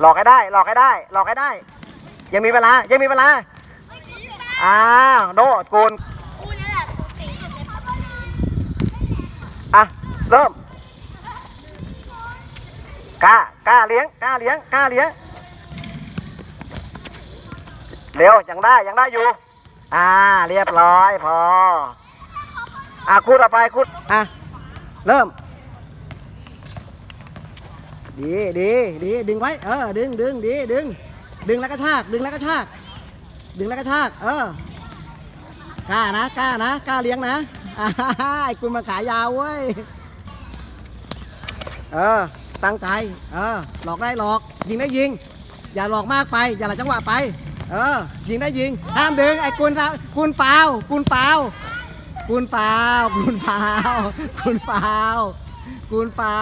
หลอกให้ได้ หลอกให้ได้ หลอกให้ได้ ยังมีเวลา ยังมีเวลา อ้าวโดดกูนคู่นี้แหละปูตีสุดเลยครับอะ เริ่มกล้ากล้าเลี้ยงกล้าเลี้ยงกล้าเลี้ยง เร็ว ยังได้ ยังได้อยู่ อ่า เรียบร้อยพอ อะคูดต่อไปคูดอะ เริ่ม ดีดีดีดึงไว้ เออ ดึงดึงดีดึง ดึงแล้วก็ชาก ดึงแล้วก็ชาก ดึงแล้วก็ชาก เออกล้านะกล้านะกล้าเลี้ยงนะไอ้คุณมาขายยาวเว้ย เออ ตั้งใจ เออ หลอกได้หลอก ยิงได้ยิง อย่าหลอกมากไป อย่าหลายจังหวะไป เออ ยิงได้ยิง ห้ามดึง ไอ้กุนครับกุนฟาวกุนฟาวกุนฟาวกุนฟาวกุนฟาวกุนฟา